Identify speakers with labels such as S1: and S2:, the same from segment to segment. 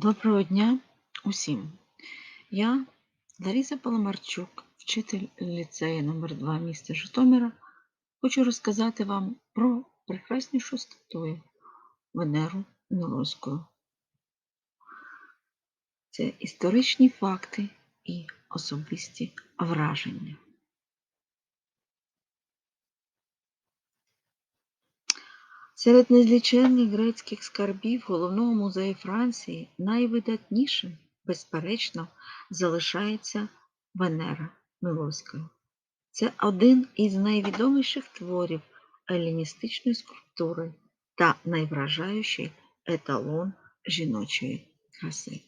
S1: Доброго дня усім! Я Лариса Паламарчук, вчитель ліцею номер 2 міста Житомира. Хочу розказати вам про прекраснішу статую Венеру Мілоську. Це історичні факти і особисті враження. Серед незліченних грецьких скарбів головного музею Франції найвидатнішим, безперечно, залишається Венера Милоська. Це один із найвідоміших творів еліністичної скульптури та найвражаючий еталон жіночої краси.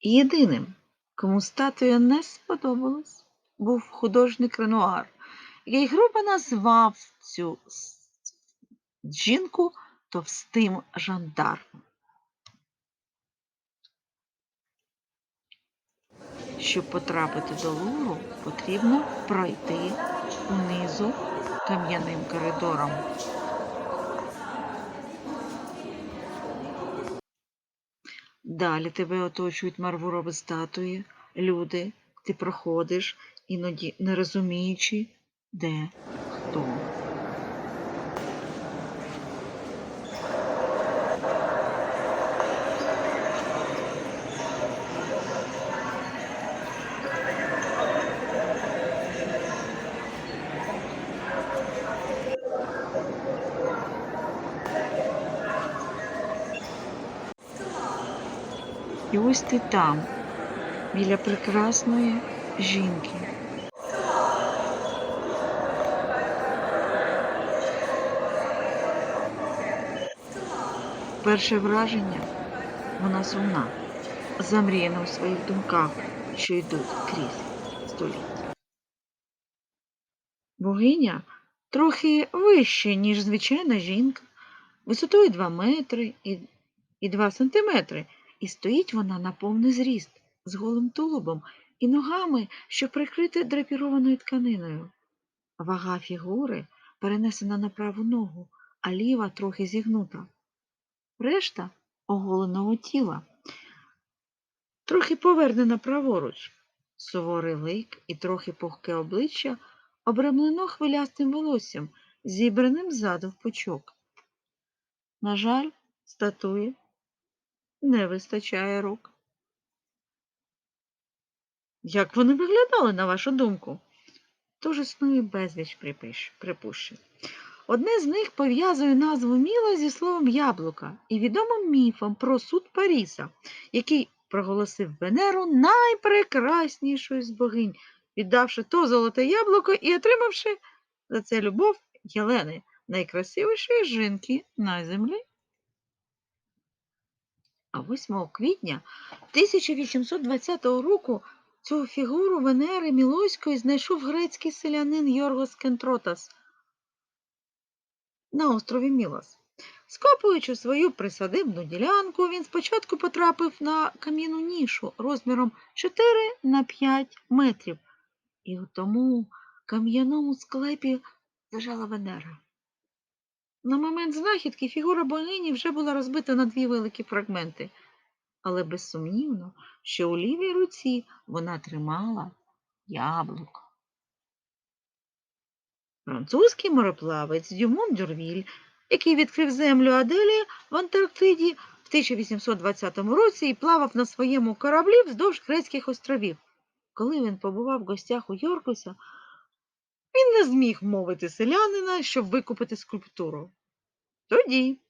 S1: Єдиним, кому статуя не сподобалась, був художник Ренуар, який грубо назвав цю жінку товстим жандармом. Щоб потрапити до Луру, потрібно пройти унизу кам'яним коридором. Далі тебе оточують мармурові статуї, люди, ти проходиш, іноді не розуміючи, де хто. І ось ти там, біля прекрасної жінки. Перше враження вона сумна, замріяна у своїх думках, що йдуть крізь століття. Богиня трохи вища, ніж звичайна жінка, висотою 2 метри і, і 2 сантиметри, і стоїть вона на повний зріст, з голим тулубом і ногами, що прикриті драпірованою тканиною. Вага фігури перенесена на праву ногу, а ліва трохи зігнута. Решта оголеного тіла, трохи повернена праворуч, суворий лик і трохи пухке обличчя обрамлено хвилястим волоссям, зібраним ззаду в пучок. На жаль, статуї не вистачає рук. Як вони виглядали, на вашу думку? Тож існує безліч припиш- припущень. Одне з них пов'язує назву Міла зі словом яблука і відомим міфом про суд Паріса, який проголосив Венеру найпрекраснішою з богинь, віддавши то золоте яблуко і отримавши за це любов Єлени, найкрасивішої жінки на землі. А 8 квітня 1820 року цю фігуру Венери Мілоської знайшов грецький селянин Йоргос Кентротас на острові Мілос. Скопуючи свою присадибну ділянку, він спочатку потрапив на кам'яну нішу розміром 4 на 5 метрів, і у тому кам'яному склепі лежала Венера. На момент знахідки фігура богині вже була розбита на дві великі фрагменти, але безсумнівно, що у лівій руці вона тримала яблуко. Французький мореплавець Дюмон Дюрвіль, який відкрив землю Аделі в Антарктиді в 1820 році і плавав на своєму кораблі вздовж Грецьких островів. Коли він побував в гостях у Йоркуса, він не зміг мовити селянина, щоб викупити скульптуру. Тоді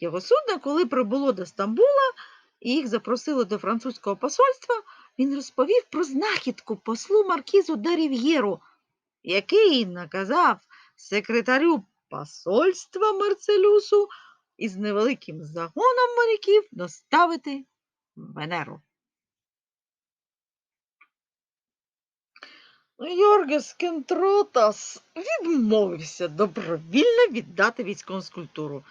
S1: його судно, коли прибуло до Стамбула і їх запросили до французького посольства, він розповів про знахідку послу маркізу де Рів'єру, який наказав секретарю посольства Марцелюсу із невеликим загоном моряків доставити Венеру. Йоргес Кентротас відмовився добровільно віддати військову скульптуру,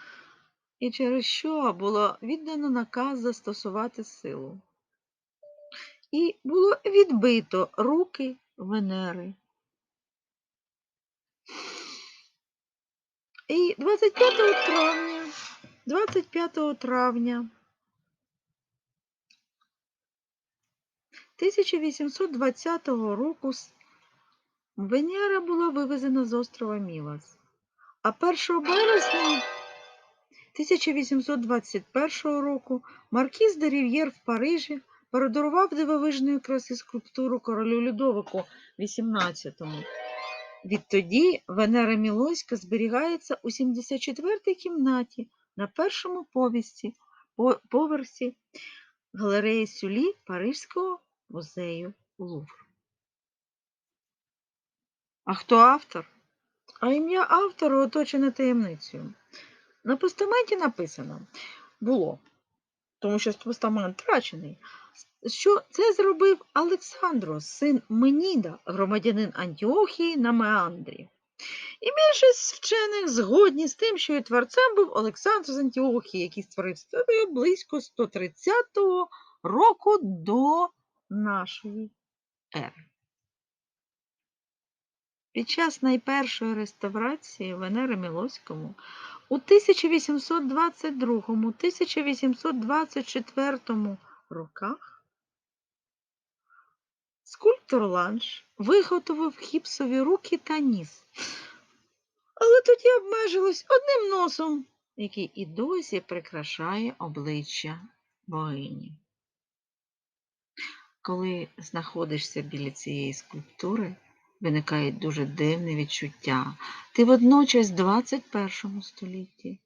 S1: і через що було віддано наказ застосувати силу. І було відбито руки Венери. І 25 травня, 25 травня 1820 року Венера була вивезена з острова Мілас, а 1 березня 1821 року маркіз де Рів'єр в Парижі подарував дивовижної краси скульптуру королю Людовику XVIII. Відтоді Венера Мілоська зберігається у 74-й кімнаті на першому повісті, поверсі галереї Сюлі Паризького музею Лувр. А хто автор? А ім'я автора оточене таємницею. На постаменті написано було, тому що постамент втрачений, що це зробив Олександрос, син Меніда, громадянин Антіохії на Меандрі. І більшість вчених згодні з тим, що і творцем був Олександр з Антіохії, який створив статую близько 130 року до нашої ери. Під час найпершої реставрації Венери Мілоському у 1822-1824 роках скульптор Ланш виготовив гіпсові руки та ніс, але тоді обмежилось одним носом, який і досі прикрашає обличчя богині. Коли знаходишся біля цієї скульптури, виникає дуже дивне відчуття. Ти водночас в 21 столітті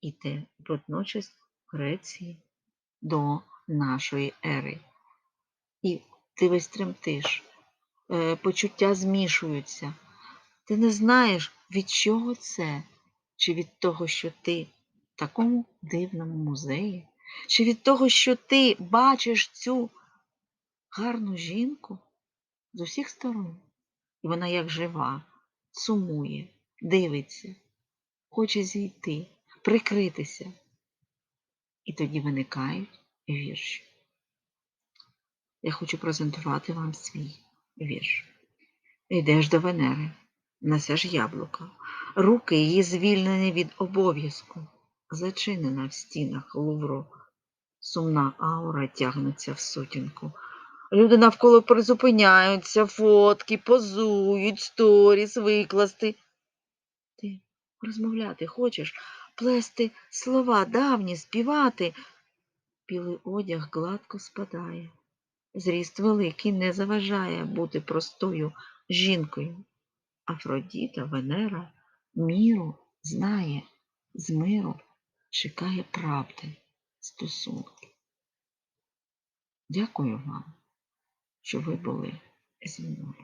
S1: і ти водночас в Греції до нашої ери. І ти весь тремтиш, е, почуття змішуються. Ти не знаєш, від чого це, чи від того, що ти в такому дивному музеї, чи від того, що ти бачиш цю гарну жінку з усіх сторон. І вона як жива, сумує, дивиться, хоче зійти, прикритися. І тоді виникають вірші. Я хочу презентувати вам свій вірш. Йдеш до Венери, несеш яблука, руки її звільнені від обов'язку, зачинена в стінах лувру. Сумна аура тягнеться в сутінку. Люди навколо призупиняються, фотки, позують, сторіс викласти. Ти розмовляти хочеш, плести слова давні, співати. Білий одяг гладко спадає. Зріст великий не заважає бути простою жінкою. Афродіта, Венера міру знає, з миру чекає правди, стосунки. Дякую вам, що ви були зі мною.